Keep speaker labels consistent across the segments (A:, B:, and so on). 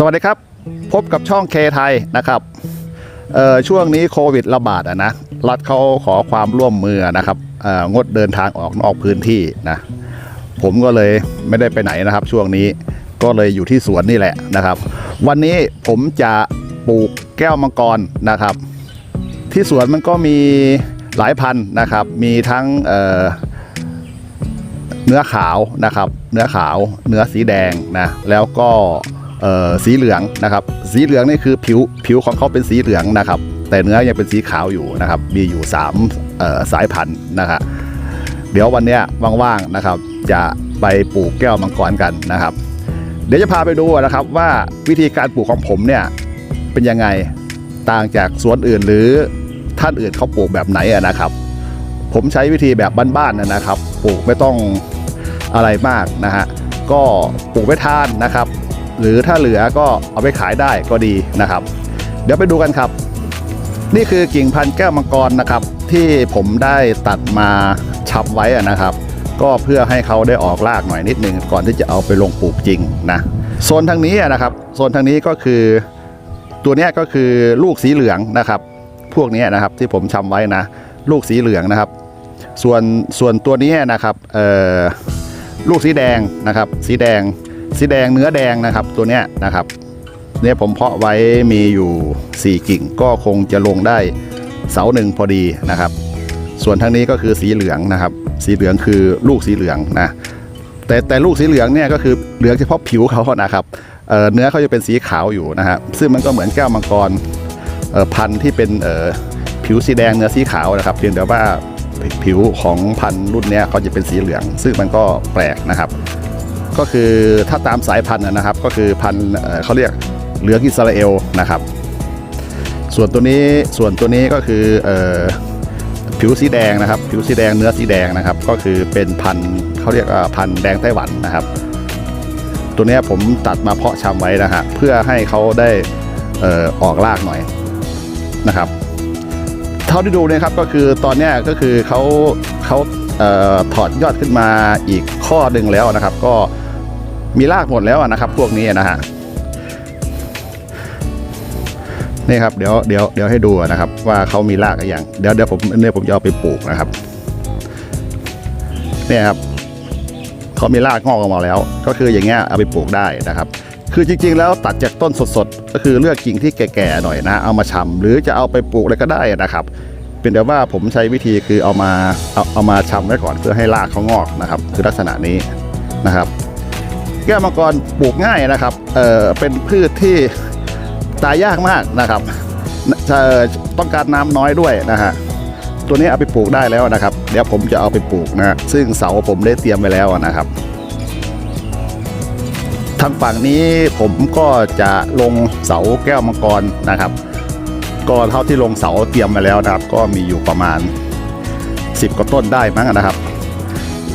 A: สวัสดีครับ พบกับช่องเคไทยนะครับช่วงนี้โควิดระบาดนะรัฐเขาขอความร่วมมือนะครับงดเดินทางออกนอกพื้นที่นะผมก็เลยไม่ได้ไปไหนนะครับ ช่วงนี้ก็เลยอยู่ที่สวนนี่แหละนะครับ วันนี้ผมจะปลูกแก้วมังกรนะครับ ที่สวนมันก็มีหลายพันนะครับ มีทั้งเเนื้อขาวนะครับ เนื้อขาว เนื้อสีแดงนะแล้วก็ สีเหลืองนะครับ สีเหลืองนี่คือผิวผิวของเขาเป็นสีเหลืองนะครับ แต่เนื้อยังเป็นสีขาวอยู่นะครับ มีอยู่3สายพันธุ์นะครับเดี๋ยววันนี้ว่างๆนะครับ จะไปปลูกแก้วมังกรกันนะครับ เดี๋ยวจะพาไปดูนะครับว่าวิธีการปลูกของผมเนี่ยเป็นยังไงต่างจากสวนอื่นหรือท่านอื่นเขาปลูกแบบไหนนะครับ ผมใช้วิธีแบบบ้านๆนะนะครับ ปลูกไม่ต้องอะไรมากนะฮะก็ปลูกไว้ทานนะครับ หรือถ้าเหลือก็เอาไปขายได้ก็ดีนะครับ เดี๋ยวไปดูกันครับ นี่คือกิ่งพันธุ์แก้วมังกรนะครับ ที่ผมได้ตัดมาชับไว้อะนะครับ ก็เพื่อให้เขาได้ออกรากหน่อยนิดนึงก่อนที่จะเอาไปลงปลูกจริงนะโซนทางนี้นะครับโซนทางนี้ก็คือตัวนี้ก็คือลูกสีเหลืองนะครับ พวกนี้นะครับที่ผมชำไว้นะ ลูกสีเหลืองนะครับ ส่วนส่วนตัวนี้นะครับเออลูกสีแดงนะครับ สีแดง สีแดงเนื้อแดงนะครับตัวเนี้ยนะครับเนี่ยผมเพาะไว้มีอยู่ 4 กิ่งก็คงจะลงได้เสาหนึ่งพอดีนะครับ ส่วนทางนี้ก็คือสีเหลืองนะครับ สีเหลืองคือลูกสีเหลืองนะแต่แต่ลูกสีเหลืองเนี่ยก็คือเหลืองเฉพาะผิวเขานะครับเเนื้อเขาจะเป็นสีขาวอยู่นะฮะซึ่งมันก็เหมือนแก้วมังกรพันธุ์ที่เป็นผิวสีแดงเนื้อสีขาวนะครับ เพียงแต่ว่าผิวของพันธุ์รุ่นนี้เขาจะเป็นสีเหลือง ซึ่งมันก็แปลกนะครับ ก็คือถ้าตามสายพันธุ์นะครับ ก็คือพันธุ์เขาเรียกเหลืองอิสราเอลนะครับ ส่วนตัวนี้ส่วนตัวนี้ก็คืออผิวสีแดงนะครับ ผิวสีแดงเนื้อสีแดงนะครับ ก็คือเป็นพันธุ์เขาเรียกพันธุ์แดงไต้หวันนะครับ ตัวนี้ผมตัดมาเพาะชำไว้นะฮะเพื่อให้เขาได้อออกรากหน่อยนะครับเท่าที่ดูเนี่ยครับก็คือตอนนี้ก็คือเขาเขาเอ่อถอดยอดขึ้นมาอีกข้อหนึ่งแล้วนะครับ ก็ มีรากหมดแล้วนะครับ พวกนี้นะฮะนี่ครับเดี๋ยวเดี๋ยวเดี๋ยวให้ดูนะครับ ว่าเขามีรากอะไรอย่างเดี๋ยวเดี๋ยวผมเนี่ยผมจะเอาไปปลูกนะครับ เนี่ยครับเขามีรากงอกออกมาแล้ว ก็คืออย่างเงี้ยเอาไปปลูกได้นะครับ คือจริง ๆ แล้วตัดจากต้นสดๆ ก็คือเลือกกิ่งที่แก่ๆหน่อยนะ เอามาชำหรือจะเอาไปปลูกอะไรก็ได้นะครับ เป็นแต่ว่าผมใช้วิธีคือเอามาเอาเอามาชำไว้ก่อนเพื่อให้รากเขางอกนะครับ คือลักษณะนี้นะครับ แก้วมังกรปลูกง่ายนะครับเออเป็นพืชที่ตายยากมากนะครับเอ่อต้องการน้ำน้อยด้วยนะฮะตัวนี้เอาไปปลูกได้แล้วนะครับ เดี๋ยวผมจะเอาไปปลูกนะฮะซึ่งเสาผมได้เตรียมไว้แล้วนะครับ ทางฝั่งนี้ผมก็จะลงเสาแก้วมังกรนะครับ ก็เท่าที่ลงเสาเตรียมมาแล้วนะครับ ก็มีอยู่ประมาณ 10กว่าต้นได้มั้งนะครับ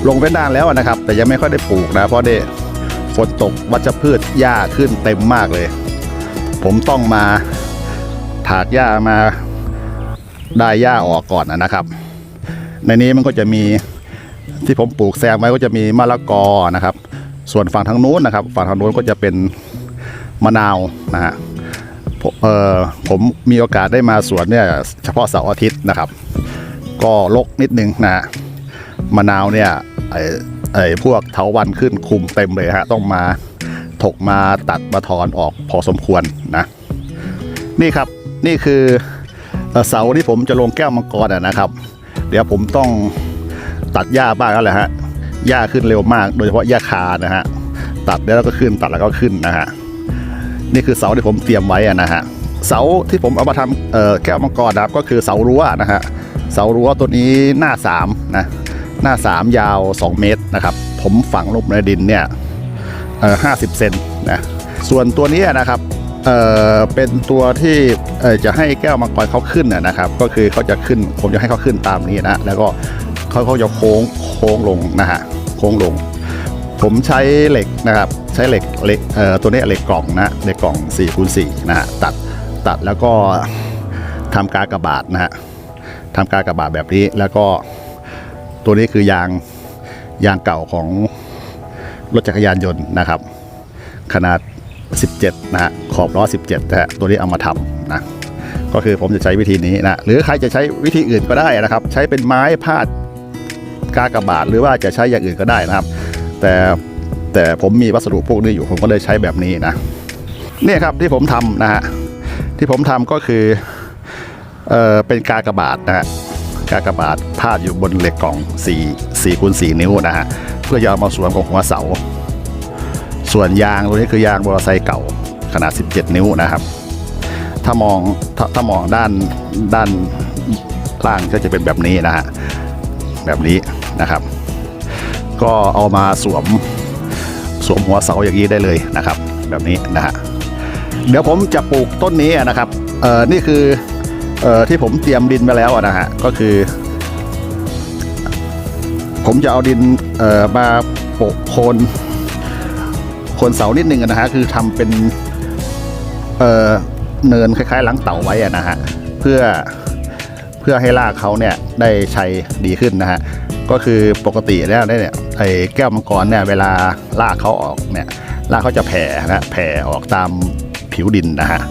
A: ลงไปนานแล้วนะครับ แต่ยังไม่ค่อยได้ปลูกนะเพราะได้ ฝนตกวัชพืชหญ้าขึ้นเต็มมากเลย ผมต้องมาถากหญ้ามาได้หญ้าออกก่อนนะครับ ในนี้มันก็จะมีที่ผมปลูกแซมไว้ก็จะมีมะละกอนะครับ ส่วนฝั่งทางนู้นนะครับ ฝั่งทางนู้นก็จะเป็นมะนาวนะฮะผมเออผมมีโอกาสได้มาสวนเนี่ยเฉพาะเสาร์อาทิตย์นะครับ ก็ลกนิดนึงนะฮะมะนาวเนี่ย ไอ้พวกเถาวันขึ้นคุมเต็มเลยฮะต้องมาถกมาตัดมาถอนออกพอสมควรนะนี่ครับนี่คือเสาที่ผมจะลงแก้วมังกรนะครับ เดี๋ยวผมต้องตัดหญ้าบ้างแล้วแหละฮะหญ้าขึ้นเร็วมาก โดยเฉพาะหญ้าคานะฮะตัดแล้วก็ขึ้นตัดแล้วก็ขึ้นนะฮะนี่คือเสาที่ผมเตรียมไว้นะฮะเสาที่ผมเอามาทำแก้วมังกรนะครับก็คือเสารั้วนะฮะเสารั้วตัวนี้หน้า3นะ หน้า 3 ยาว 2 เมตรนะครับ ผมฝังลงในดินเนี่ยเอ่อ50เซนนะส่วนตัวนี้นะครับเเป็นตัวที่จะให้แก้วมังกรเขาขึ้นนะครับ ก็คือเขาจะขึ้นผมจะให้เขาขึ้นตามนี้นะแล้วก็เขาเขาจะโค้งโค้งลงนะฮะโค้งลง ผมใช้เหล็กนะครับใช้เหล็กเหล็กตัวนี้เหล็กกล่องนะเหล็กกล่อง4คูณ4นะฮะตัดตัดแล้วก็ทำกากระบาทนะฮะทำกากระบาทแบบนี้แล้วก็ ตัวนี้คือยางยางเก่าของรถจักรยานยนต์นะครับ ขนาด 17 นะฮะขอบล้อ 17นะฮะตัวนี้เอามาทำนะก็คือผมจะใช้วิธีนี้นะหรือใครจะใช้วิธีอื่นก็ได้นะครับ ใช้เป็นไม้พาดกากระบาทหรือว่าจะใช้อย่างอื่นก็ได้นะครับ แต่แต่ผมมีวัสดุพวกนี้อยู่ผมก็เลยใช้แบบนี้นะเนี่ยครับที่ผมทำนะฮะที่ผมทำก็คือเออเป็นกากระบาทนะฮะ กากบาทพาดอยู่บนเหล็กกล่อง 4 4คูณ4นิ้วนะฮะเพื่อจะเอามาสวมกับหัวเสา ส่วนยางตัวนี้คือยางมอเตอร์ไซค์เก่าขนาด 17 นิ้วนะครับ ถ้ามองถถ้ามองด้านด้านล่างก็จะเป็นแบบนี้นะฮะแบบนี้นะครับ ก็เอามาสวมสวมหัวเสาอย่างนี้ได้เลยนะครับ แบบนี้นะฮะเดี๋ยวผมจะปลูกต้นนี้นะครับเอ่อนี่คือ เอ่อที่ผมเตรียมดินมาแล้วนะฮะก็คือ ผมจะเอาดินเอ่อมาโปะโคนโคนเสานิดนึงนะฮะคือทำเป็นเอ่อเนินคล้ายๆหลังเต่าไว้นะฮะเพื่อเพื่อให้รากเขาเนี่ยได้ใช้ดีขึ้นนะฮะก็คือปกติแล้วเนี่ยไอ้แก้วมังกรเนี่ยเวลารากเขาออกเนี่ยรากเขาจะแผ่นะแผ่ออกตามผิวดินนะฮะ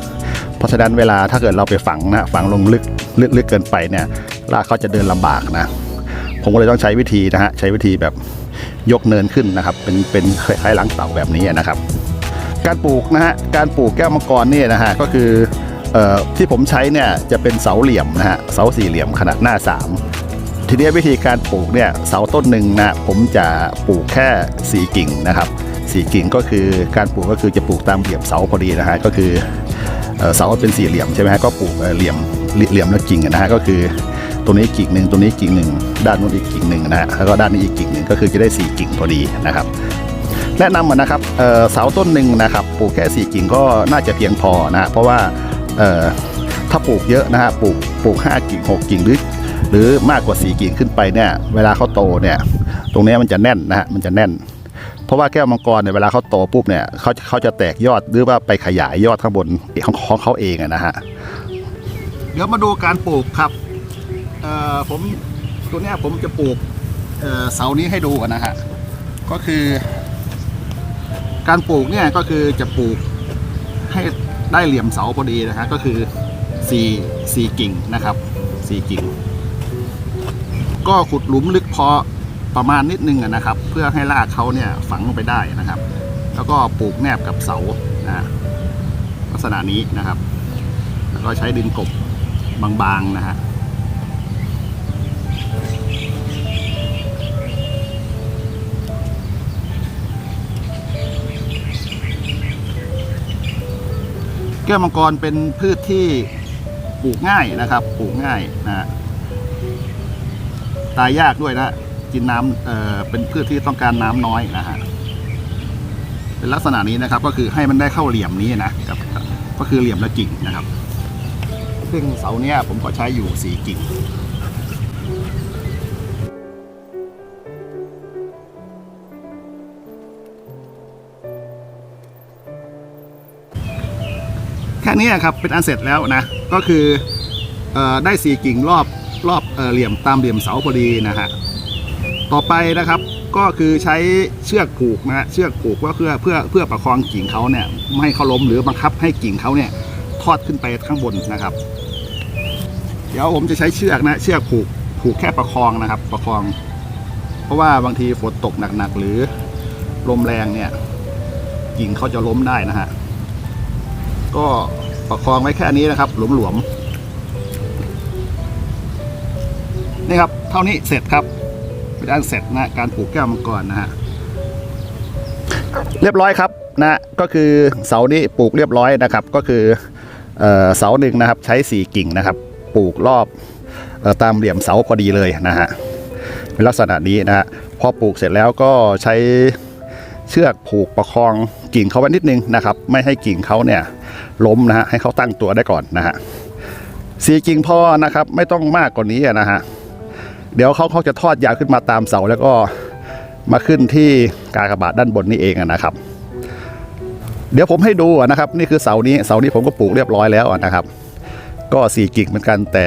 A: เพราะฉะนั้นเวลาถ้าเกิดเราไปฝังนะฝังลงลึกลึกลึกเกินไปเนี่ยรากเขาจะเดินลำบากนะผมก็เลยต้องใช้วิธีนะฮะใช้วิธีแบบยกเนินขึ้นนะครับ เป็นเป็นคล้ายๆหลังเต่าแบบนี้นะครับ การปลูกนะฮะการปลูกแก้วมังกรเนี่ยนะฮะก็คือเอ่อที่ผมใช้เนี่ยจะเป็นเสาเหลี่ยมนะฮะเสาสี่เหลี่ยมขนาดหน้า 3 ทีนี้วิธีการปลูกเนี่ยเสาต้นหนึ่งนะผมจะปลูกแค่สีกิ่งนะครับสีกิ่งก็คือการปลูกก็คือจะปลูกตามเหลี่ยมเสาพอดีนะฮะก็คือ เสาเป็นสี่เหลี่ยมใช่ไหมฮะก็ปลูกเหลี่ยมเหลี่ยมแล้วกิ่งนะฮะก็คือตัวนี้กิ่งหนึ่งตัวนี้กิ่งหนึ่งด้านนู้นอีกกิ่งหนึ่งนะฮะแล้วก็ด้านนี้อีกกิ่งหนึ่งก็คือจะได้สี่กิ่งพอดีนะครับ แนะนำนะครับเสาต้นหนึ่งนะครับปลูกแค่สี่กิ่งก็น่าจะเพียงพอนะฮะเพราะว่าถ้าปลูกเยอะนะฮะปลูกปลูกห้ากิ่งหกกิ่งหรือหรือมากกว่าสี่กิ่งขึ้นไปเนี่ยเวลาเขาโตเนี่ยตรงนี้มันจะแน่นนะฮะมันจะแน่น ราะว่าแก้วมังกรเนี่ยเวลาเขาโตปุ๊บเนี่ยเขาเขาจะแตกยอดหรือว่าไปขยายยอดข้างบนของของเขาเองนะฮะเดี๋ยวมาดูการปลูกครับเอ่อผมตัวเนี้ยผมจะปลูกเอ่อเสานี้ให้ดูกันนะฮะก็คือ การปลูกเนี่ยก็คือจะปลูกให้ได้เหลี่ยมเสาพอดีนะฮะก็คือสี่สี่กิ่งนะครับสี่กิ่ง ก็ขุดหลุมลึกพอ ประมาณนิดนึงนะครับ เพื่อให้รากเขาเนี่ยฝังลงไปได้นะครับ แล้วก็ปลูกแนบกับเสานะลักษณะนี้นะครับ แล้วก็ใช้ดินกบบางๆนะฮะแก้วมังกรเป็นพืชที่ปลูกง่ายนะครับ ปลูกง่ายนะตายยากด้วยนะ กินน้ำเอ่อเป็นพืชที่ต้องการน้ำน้อยนะฮะเป็นลักษณะนี้นะครับ ก็คือให้มันได้เข้าเหลี่ยมนี้นะกับ ก็คือเหลี่ยมละกิ่งนะครับ ซึ่งเสาเนี้ยผมก็ใช้อยู่สี่กิ่งแค่นี้ครับเป็นอันเสร็จแล้วนะก็คือเออได้สี่กิ่งรอบรอบเออเหลี่ยมตามเหลี่ยมเสาพอดีนะฮะ ต่อไปนะครับก็คือใช้เชือกผูกนะฮะเชือกผูกว่าเพื่อเพื่อเพื่อประคองกิ่งเขาเนี่ยไม่ให้เขาล้มหรือบังคับให้กิ่งเขาเนี่ยทอดขึ้นไปข้างบนนะครับ เดี๋ยวผมจะใช้เชือกนะเชือกผูกผูกแค่ประคองนะครับ ประคอง เพราะว่าบางทีฝนตกหนักๆหรือลมแรงเนี่ยกิ่งเขาจะล้มได้นะฮะก็ประคองไว้แค่นี้นะครับ หลวมๆนี่ครับ เท่านี้เสร็จครับ เป็นอันเสร็จนะการปลูกแก้วมังกรนะฮะเรียบร้อยครับนะก็คือเสานี้ปลูกเรียบร้อยนะครับ ก็คือเสาหนึ่งนะครับ ใช้สี่กิ่งนะครับ ปลูกรอบออตามเหลี่ยมเสาพอดีเลยนะฮะเป็นลักษณะนี้นะฮะพอปลูกเสร็จแล้วก็ใช้เชือกผูกประคองกิ่งเขาไว้นิดนึงนะครับ ไม่ให้กิ่งเขาเนี่ยล้มนะฮะให้เขาตั้งตัวได้ก่อนนะฮะสีกิ่งพอนะครับ ไม่ต้องมากกว่านี้นะฮะ เดี๋ยวเขาเขาจะทอดยาวขึ้นมาตามเสาแล้วก็มาขึ้นที่กากบาทด้านบนนี่เองนะครับ เดี๋ยวผมให้ดูนะครับ นี่คือเสานี้เสานี้ผมก็ปลูกเรียบร้อยแล้วนะครับ ก็สี่กิ่งเหมือนกันแต่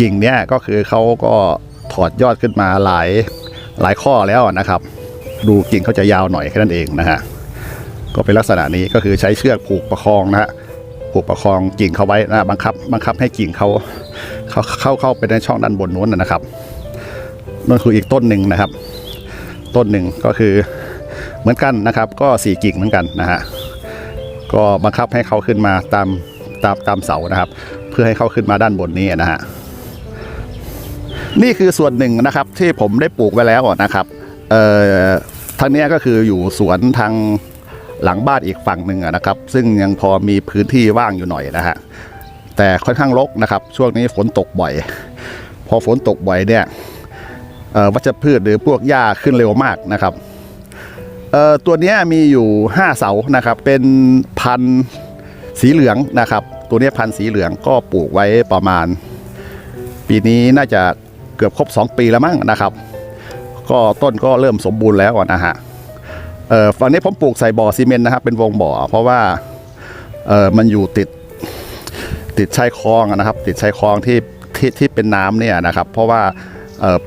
A: กิ่งเนี้ยก็คือเขาก็ถอดยอดขึ้นมาหลายหลายข้อแล้วนะครับ ดูกิ่งเขาจะยาวหน่อยแค่นั้นเองนะฮะก็เป็นลักษณะนี้ก็คือใช้เชือกผูกประคองนะฮะผูกประคองกิ่งเขาไว้นะบังคับบังคับให้กิ่งเขา เขาเข้าเข้าไปในช่องด้านบนนู้นนะครับนั่นคืออีกต้นหนึ่งนะครับ ต้นหนึ่งก็คือเหมือนกันนะครับ ก็สี่กิ่งเหมือนกันนะฮะก็บังคับให้เขาขึ้นมาตามตามตามเสานะครับ เพื่อให้เขาขึ้นมาด้านบนนี้นะฮะนี่คือส่วนหนึ่งนะครับที่ผมได้ปลูกไว้แล้วนะครับเอ่อทางนี้ก็คืออยู่สวนทางหลังบ้านอีกฝั่งหนึ่งนะครับ ซึ่งยังพอมีพื้นที่ว่างอยู่หน่อยนะฮะ แต่ค่อนข้างรกนะครับ ช่วงนี้ฝนตกบ่อย พอฝนตกบ่อยเนี่ยวัชพืชหรือพวกหญ้าขึ้นเร็วมากนะครับตัวนี้มีอยู่ 5 เสานะครับ เป็นพันธุ์สีเหลืองนะครับ ตัวนี้พันธุ์สีเหลืองก็ปลูกไว้ประมาณ ปีนี้น่าจะเกือบครบ 2 ปีแล้วมั้งนะครับ ก็ต้นก็เริ่มสมบูรณ์แล้วนะฮะเอ่อฝั่งนี้ผมปลูกใส่บ่อซีเมนต์นะครับเป็นวงบ่อ เพราะว่าเออมันอยู่ติด ติดชายคลองนะครับ ติดชายคลองที่ที่ที่เป็นน้ำเนี่ยนะครับ เพราะว่า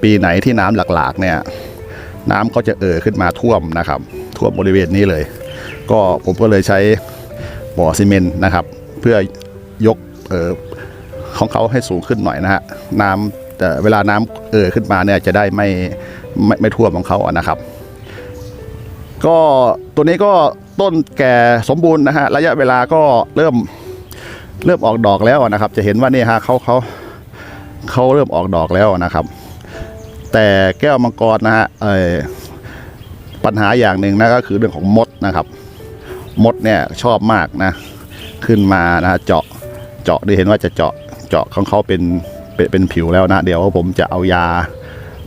A: ปีไหนที่น้ำหลากๆเนี่ยน้ำก็จะเอ่อขึ้นมาท่วมนะครับ ท่วมบริเวณนี้เลย ก็ผมก็เลยใช้บ่อซีเมนต์นะครับ เพื่อยกเอ่อของเขาให้สูงขึ้นหน่อยนะฮะน้ำแต่เวลาน้ำเอ่อขึ้นมาเนี่ยจะได้ไม่ไม่ไม่ท่วมของเขาอะนะครับ ก็ตัวนี้ก็ต้นแก่สมบูรณ์นะฮะระยะเวลาก็เริ่ม เริ่มออกดอกแล้วนะครับ จะเห็นว่านี่ฮะเขาเขาเขาเริ่มออกดอกแล้วนะครับ แต่แก้วมังกรนะฮะเออปัญหาอย่างหนึ่งนะก็คือเรื่องของมดนะครับ มดเนี่ยชอบมากนะ ขึ้นมานะฮะเจาะเจาะได้เห็นว่าจะเจาะเจาะของเขาเป็นเป็นเป็นผิวแล้วนะ เดี๋ยวผมจะเอายา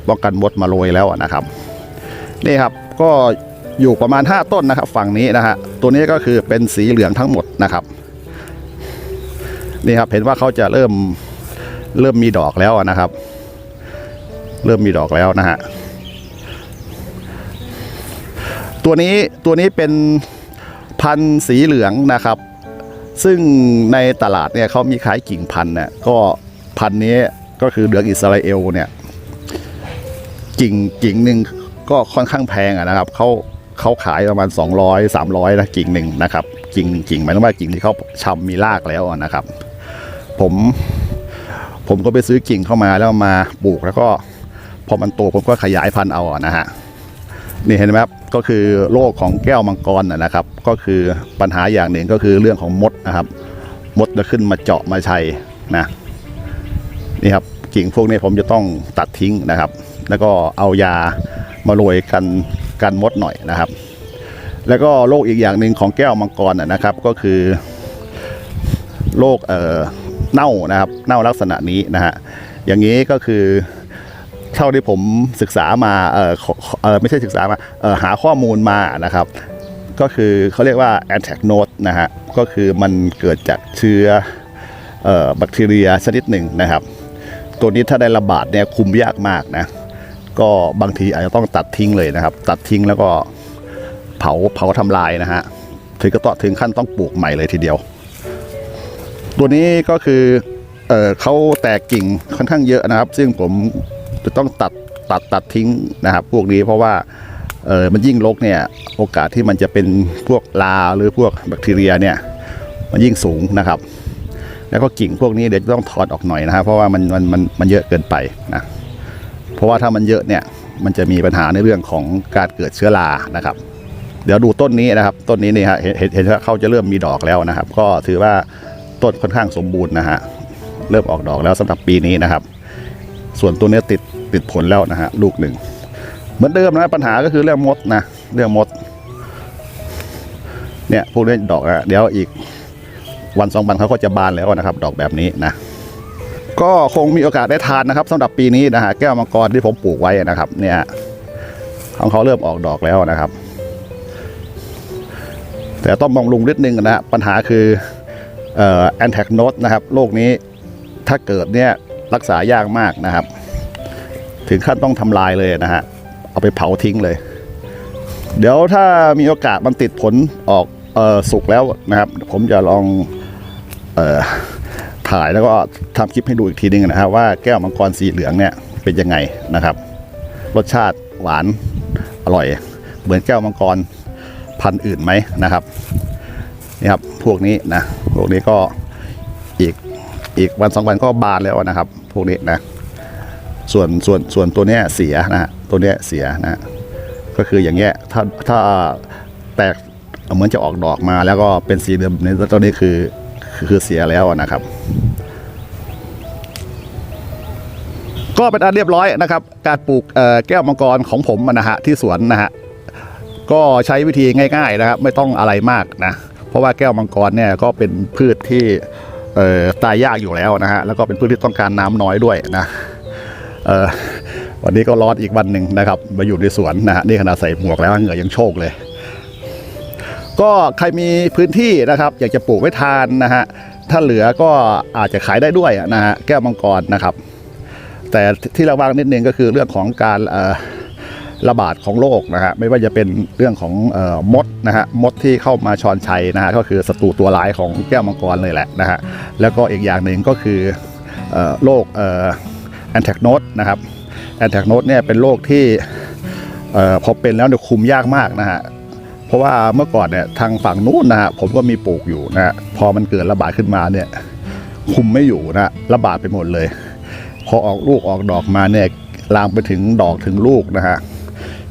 A: ป้องกันมดมาโรยแล้วนะครับ นี่ครับก็อยู่ประมาณ 5 ต้นนะครับ ฝั่งนี้นะฮะตัวนี้ก็คือเป็นสีเหลืองทั้งหมดนะครับ นี่ครับเห็นว่าเขาจะเริ่มเริ่มมีดอกแล้วนะครับ เริ่มมีดอกแล้วนะฮะตัวนี้ตัวนี้เป็นพันธุ์สีเหลืองนะครับ ซึ่งในตลาดเนี่ยเขามีขายกิ่งพันธุ์เนี่ยก็พันธุ์นี้ก็คือเหลืองอิสราเอลเนี่ยกิ่งกิ่งหนึ่งก็ค่อนข้างแพงะนะครับเขาเขาขายประมาณ 200 300นะกิ่งหนึ่งนะครับ กิ่งกิ่งหมายถึงว่ากิ่งที่เขาชำมีรากแล้วนะครับ ผม ผมก็ไปซื้อกิ่งเข้ามาแล้วมาปลูกแล้วก็พอมันโตผมก็ขยายพันธุ์เอานะฮะนี่เห็นไหมครับก็คือโรคของแก้วมังกรนะครับ ก็คือปัญหาอย่างหนึ่งก็คือเรื่องของมดนะครับ มดจะขึ้นมาเจาะมาชัยนะนี่ครับกิ่งพวกนี้ผมจะต้องตัดทิ้งนะครับ แล้วก็เอายามาโรยกันกันมดหน่อยนะครับ แล้วก็โรคอีกอย่างหนึ่งของแก้วมังกรนะครับ ก็คือโรคเอ่อ เน่านะครับเน่าลักษณะนี้นะฮะอย่างนี้ก็คือเท่าที่ผมศึกษามาเออขอเออไม่ใช่ศึกษามาเออหาข้อมูลมานะครับ ก็คือเขาเรียกว่า anthracnose นะฮะก็คือมันเกิดจากเชื้อเอ่อแบคทีเรียชนิดหนึ่งนะครับ ตัวนี้ถ้าได้ระบาดเนี่ยคุมยากมากนะก็บางทีอาจจะต้องตัดทิ้งเลยนะครับ ตัดทิ้งแล้วก็เผาเผาทำลายนะฮะถึงก็ต่องถึงขั้นต้องปลูกใหม่เลยทีเดียว ตัวนี้ก็คือเออเขาแตกกิ่งค่อนข้างเยอะนะครับ ซึ่งผมจะต้องตัดตัดตัดทิ้งนะครับ พวกนี้เพราะว่าเออมันยิ่งรกเนี่ยโอกาสที่มันจะเป็นพวกลาหรือพวกแบคทีเรียเนี่ยมันยิ่งสูงนะครับ แล้วก็กิ่งพวกนี้เดี๋ยวจะต้องถอดออกหน่อยนะครับ เพราะว่ามันมันมันมันเยอะเกินไปนะเพราะว่าถ้ามันเยอะเนี่ยมันจะมีปัญหาในเรื่องของการเกิดเชื้อรานะครับ เดี๋ยวดูต้นนี้นะครับ ต้นนี้นี่ฮะเห็นเห็นเห็นว่าเขาจะเริ่มมีดอกแล้วนะครับ ก็ถือว่า ต้นค่อนข้างสมบูรณ์นะฮะเริ่มออกดอกแล้วสำหรับปีนี้นะครับ ส่วนตัวนี้ติดติดผลแล้วนะฮะลูกหนึ่งเหมือนเดิมนะปัญหาก็คือเรื่องมดนะเรื่องมด เนี่ยพวกนี้ดอกนะเดี๋ยวอีกวันสองวันเขาก็จะบานแล้วนะครับ ดอกแบบนี้นะก็คงมีโอกาสได้ทานนะครับสำหรับปีนี้นะฮะแก้วมังกรที่ผมปลูกไว้นะครับ เนี่ยของเขาเริ่มออกดอกแล้วนะครับ แต่ต้องบำรุงนิดนึงนะฮะปัญหาคือ แอนแทกโนสนะครับโรคนี้ถ้าเกิดเนี่ยรักษายากมากนะครับ ถึงขั้นต้องทำลายเลยนะฮะเอาไปเผาทิ้งเลย เดี๋ยวถ้ามีโอกาสมันติดผลออกออสุกแล้วนะครับ ผมจะลองออถ่ายแล้วก็ทำคลิปให้ดูอีกทีนึงนะครับว่าแก้วมังกรสีเหลืองเนี่ยเป็นยังไงนะครับ รสชาติหวานอร่อย เหมือนแก้วมังกรพันธุ์อื่นไหมนะครับ นี่ครับพวกนี้นะพวกนี้ก็อีกอีกวันสองวันก็บานแล้วนะครับ พวกนี้นะ ส่วนส่วนส่วนตัวเนี้ยเสียนะตัวเนี้ยเสียนะก็คืออย่างเงี้ยถ้าถ้าแตกเหมือนจะออกดอกมาแล้วก็เป็นสีเดิมในตัวนี้คือคือเสียแล้วนะครับ ก็เป็นอันเรียบร้อยนะครับ การปลูกแก้วมังกรของผมนะฮะที่สวนนะฮะก็ใช้วิธีง่าย ๆนะครับ ไม่ต้องอะไรมากนะ เพราะว่าแก้วมังกรเนี่ยก็เป็นพืชที่ตายยากอยู่แล้วนะฮะแล้วก็เป็นพืชที่ต้องการน้ำน้อยด้วยนะวันนี้ก็ร้อนอีกวันหนึ่งนะครับมาอยู่ในสวนนะฮะนี่ขนาดใส่หมวกแล้วเหงื่อยังโชกเลย ก็ใครมีพื้นที่นะครับ อยากจะปลูกไว้ทานนะฮะถ้าเหลือก็อาจจะขายได้ด้วยนะฮะแก้วมังกรนะครับ แต่ที่ระวังนิดนึงก็คือเรื่องของการเอ่อ ระบาดของโรคนะฮะไม่ว่าจะเป็นเรื่องของออมดนะฮะมดที่เข้ามาชอนชัยนะฮะก็คือศัตรูตัวร้ายของแก้วมังกรเลยแหละนะฮะแล้วก็อีกอย่างหนึ่งก็คืออโรคแอนแทกโนดนะครับแอนแทกโนดเนี่ยเป็นโรคที่พอเป็นแล้วเนี่ยคุมยากมากนะฮะเพราะว่าเมื่อก่อนเนี่ยทางฝั่งนู้นนะฮะผมก็มีปลูกอยู่นะฮะพอมันเกิดระบาดขึ้นมาเนี่ยคุมไม่อยู่นะฮะระบาดไปหมดเลย พอออกลูกออกดอกมาเนี่ยลามไปถึงดอกถึงลูกนะฮะ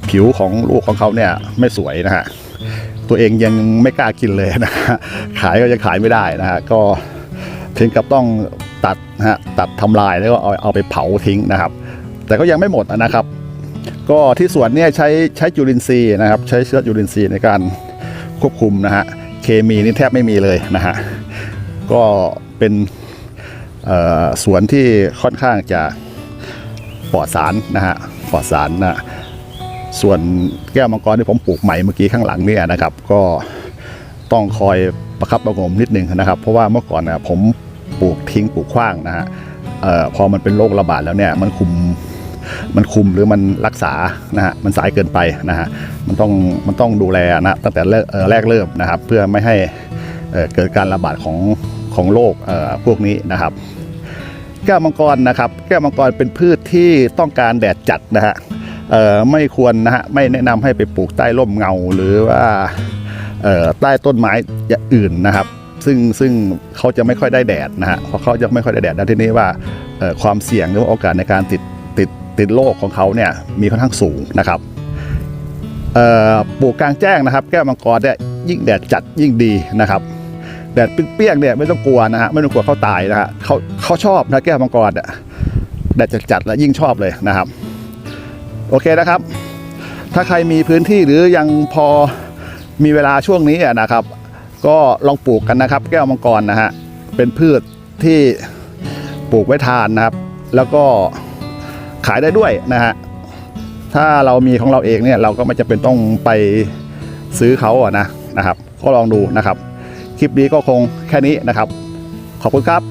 A: ผิวของลูกของเขาเนี่ยไม่สวยนะฮะตัวเองยังไม่กล้ากินเลยนะฮะขายก็ยังขายไม่ได้นะฮะก็ถึงกับต้องตัดนะฮะตัดทำลายแล้วก็เอาเอาไปเผาทิ้งนะครับ แต่ก็ยังไม่หมดนะครับ ก็ที่สวนเนี่ยใช้ใช้จุลินทรีย์นะครับ ใช้เชื้อจุลินทรีย์ในการควบคุมนะฮะเคมีนี่แทบไม่มีเลยนะฮะก็เป็นเอ่อสวนที่ค่อนข้างจะปลอดสารนะฮะปลอดสารนะ ส่วนแก้วมังกรที่ผมปลูกใหม่เมื่อกี้ข้างหลังเนี่ยนะครับ ก็ต้องคอยประคับประงมนิดนึงนะครับ เพราะว่าเมื่อก่อนนะผมปลูกทิ้งปลูกขว้างนะฮะออพอมันเป็นโรคระบาดแล้วเนี่ยมันคุมมันคุมหรือมันรักษานะฮะมันสายเกินไปนะฮะมันต้องมันต้องดูแลนะตั้งแต่แรกเอ่อแรกเริ่มนะครับ เพื่อไม่ให้เกิดการระบาดของของโรคพวกนี้นะครับ แก้วมังกรนะครับ แก้วมังกรเป็นพืชที่ต้องการแดดจัดนะฮะ ไม่ควรนะฮะไม่แนะนำให้ไปปลูกใต้ร่มเงาหรือว่าใต้ต้นไม้อ,อื่นนะครับ ซึ่งซึ่งเขาจะไม่ค่อยได้แดดนะฮะเพราะเขาจะไม่ค่อยได้แดดแล้วทีนี้ว่าความเสี่ยงหรือโอกาสในการติดติดติดโรคของเขาเนี่ยมีค่อนข้างสูงนะครับปลูกกลางแจ้งนะครับ แก้วมังกรเนี่ยยิ่งแดดจัดยิ่งดีนะครับ แดดเปรี้ยงๆเนี่ยไม่ต้องกลัวนะฮะไม่ต้องกลัวเขาตายนะฮะเขาเขาชอบนะแก้วมังกรอะแดดจัดๆแล้วยิ่งชอบเลยนะครับ โอเคนะครับ ถ้าใครมีพื้นที่หรือยังพอมีเวลาช่วงนี้นะครับ ก็ลองปลูกกันนะครับ แก้วมังกรนะฮะเป็นพืชที่ปลูกไว้ทานนะครับ แล้วก็ขายได้ด้วยนะฮะถ้าเรามีของเราเองเนี่ยเราก็ไม่จำเป็นต้องไปซื้อเขาอะนะนะครับ ก็ลองดูนะครับ คลิปนี้ก็คงแค่นี้นะครับ ขอบคุณครับ